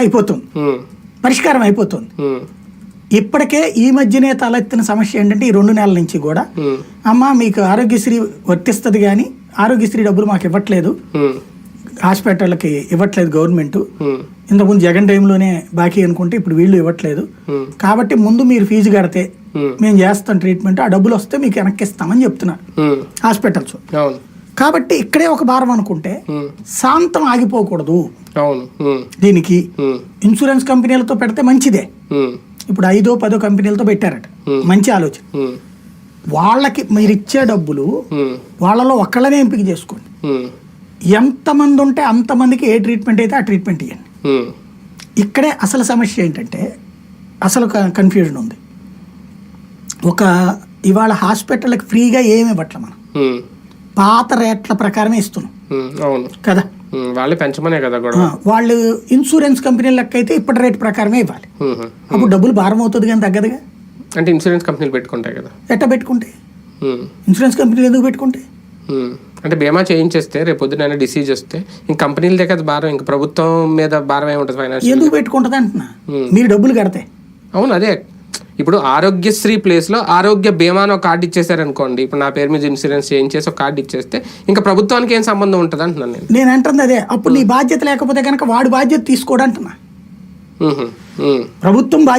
అయిపోతుంది. పరిష్కారం అయిపోతుంది. ఇప్పటికే ఈ మధ్యనే తలెత్తిన సమస్య ఏంటంటే ఈ రెండు నెలల నుంచి కూడా అమ్మ మీకు ఆరోగ్యశ్రీ వర్తిస్తుంది కానీ ఆరోగ్యశ్రీ డబ్బులు మాకు ఇవ్వట్లేదు. హాస్పిటల్కి ఇవ్వట్లేదు గవర్నమెంట్. ఇంతకుముందు జగన్ టైంలోనే బాకీ అనుకుంటే ఇప్పుడు వీళ్ళు ఇవ్వట్లేదు. కాబట్టి ముందు మీరు ఫీజు కడితే మేము చేస్తాం ట్రీట్మెంట్ ఆ డబ్బులు వస్తే మీకు వెనక్కి ఇస్తామని చెప్తున్నారు హాస్పిటల్స్. కాబట్టి ఇక్కడే ఒక భారం అనుకుంటే ఉమ్, శాంతం ఆగిపోకూడదు. అవును. ఉమ్, దీనికి ఉమ్, ఇన్సూరెన్స్ కంపెనీలతో పెడితే మంచిదే. ఇప్పుడు ఐదో పదో కంపెనీలతో పెట్టారట. Hmm. మంచి ఆలోచన. వాళ్ళకి మీరు ఇచ్చే డబ్బులు వాళ్ళలో ఒక్కళ్ళనే ఎంపిక చేసుకోండి. ఎంతమంది ఉంటే అంతమందికి ఏ ట్రీట్మెంట్ అయితే ఆ ట్రీట్మెంట్ ఇవ్వండి ఇక్కడే అసలు సమస్య ఏంటంటే అసలు కన్ఫ్యూజన్ ఉంది. ఒక ఇవాళ హాస్పిటల్కి ఫ్రీగా ఏమి ఇవ్వట్లే మనం. పాత రేట్ల ప్రకారమే ఇస్తున్నాం. అవును. కదా? వాళ్ళే పెంచమనే కదా వాళ్ళు ఇన్సూరెన్స్ కంపెనీల లెక్క అయితే ఇప్పటి రేట్ ప్రకారమే ఇవ్వాలి. అప్పుడు డబ్బులు భారం అవుతుంది కానీ తగ్గదుగా? అంటే ఇన్సూరెన్స్ కంపెనీలు పెట్టుకుంటాయి కదా. ఎట్ట పెట్టుకుంటే? ఇన్సూరెన్స్ కంపెనీలు ఎందుకు పెట్టుకుంటే. అంటే బీమా చేయించేస్తే రేపు పొద్దున డిసీజ్ వస్తే ఇంక కంపెనీలదే కదా భారం ఇంక ప్రభుత్వం మీద భారం ఏముంటుంది ఫైనాన్షియల్ ఎందుకు పెట్టుకుంటుంది అంటున్నా. మీరు డబ్బులు కడితే. అవును అదే. ఇప్పుడు ఆరోగ్యశ్రీ ప్లేస్లో ఆరోగ్య బీమా అని ఒక కార్డు ఇచ్చేసారనుకోండి ఇప్పుడు నా పేరు మీద ఇన్సూరెన్స్ చేయించేసి ఒక కార్డు ఇచ్చేస్తే ఇంకా ప్రభుత్వానికి ఏం సంబంధం ఉంటుంది అంటున్నాను నేను. నేను అంటుంది అదే. అప్పుడు నీ బాధ్యత లేకపోతే కనుక వాడు బాధ్యత తీసుకోడు అంటున్నా. ప్రభుత్వం బాధ్యత